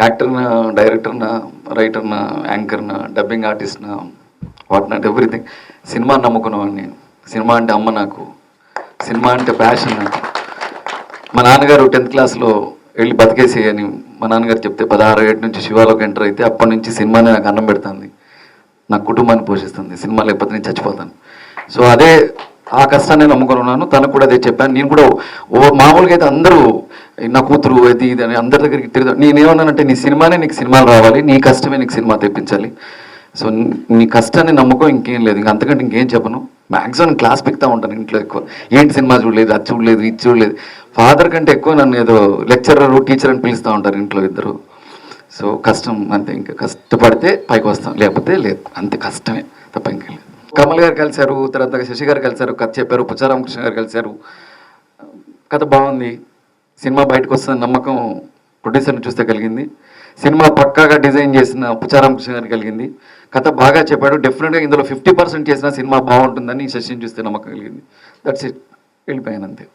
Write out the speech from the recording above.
యాక్టర్న డైరెక్టర్న రైటర్న యాంకర్న డబ్బింగ్ ఆర్టిస్ట్న వాట్ నాట్ ఎవ్రీథింగ్. సినిమా నమ్ముకున్నవాడిని సినిమా అంటే అమ్మ నాకు. సినిమా అంటే ప్యాషన్ నాకు. మా నాన్నగారు టెన్త్ క్లాస్లో వెళ్ళి బతికేసి అని మా నాన్నగారు చెప్తే పదహారు ఏడు నుంచి శివాలోకి ఎంటర్ అయితే అప్పటి నుంచి సినిమానే నాకు అన్నం పెడుతుంది. నా కుటుంబాన్ని పోషిస్తుంది. సినిమా లేకపోతే నేను చచ్చిపోతాను. సో అదే ఆ కష్టాన్ని నమ్ముకొని ఉన్నాను తనకు కూడా అదే చెప్పాను. నేను కూడా ఓ మామూలుగా అయితే అందరూ నా కూతురు అది ఇది అని అందరి దగ్గరికి తిరుగుతా నేనేమన్నానంటే నీ సినిమానే నీకు సినిమాలు రావాలి. నీ కష్టమే నీకు సినిమా తెప్పించాలి. సో నీ కష్టాన్ని నమ్మకం ఇంకేం లేదు. ఇంక అంతకంటే ఇంకేం చెప్పను. మ్యాక్సిమం క్లాస్ పెక్తా ఉంటాను ఇంట్లో ఎక్కువ. ఏంటి సినిమా చూడలేదు అది చూడలేదు ఇది చూడలేదు. ఫాదర్ కంటే ఎక్కువ నన్ను ఏదో లెక్చరర్ టీచర్ అని పిలుస్తూ ఉంటారు ఇంట్లో ఇద్దరు. సో కష్టం అంతే. ఇంకా కష్టపడితే పైకి వస్తాం. లేకపోతే లేదు. అంతే కష్టమే తప్ప ఇంకేం లేదు. కమల్ గారు కలిశారు తర్వాత శశి గారు కలిశారు కథ చెప్పారు పుచ్చారామకృష్ణ గారు కలిశారు. కథ బాగుంది. సినిమా బయటకు వస్తుందని నమ్మకం ప్రొడ్యూసర్ని చూస్తే కలిగింది. సినిమా పక్కాగా డిజైన్ చేసిన పుచ్చారామకృష్ణ గారికి కలిగింది. కథ బాగా చెప్పాడు. డెఫినెట్గా ఇందులో ఫిఫ్టీ పర్సెంట్ చేసిన సినిమా బాగుంటుందని శశిని చూస్తే నమ్మకం కలిగింది. దట్స్ ఇట్ వెళ్ళిపోయాను అంతే.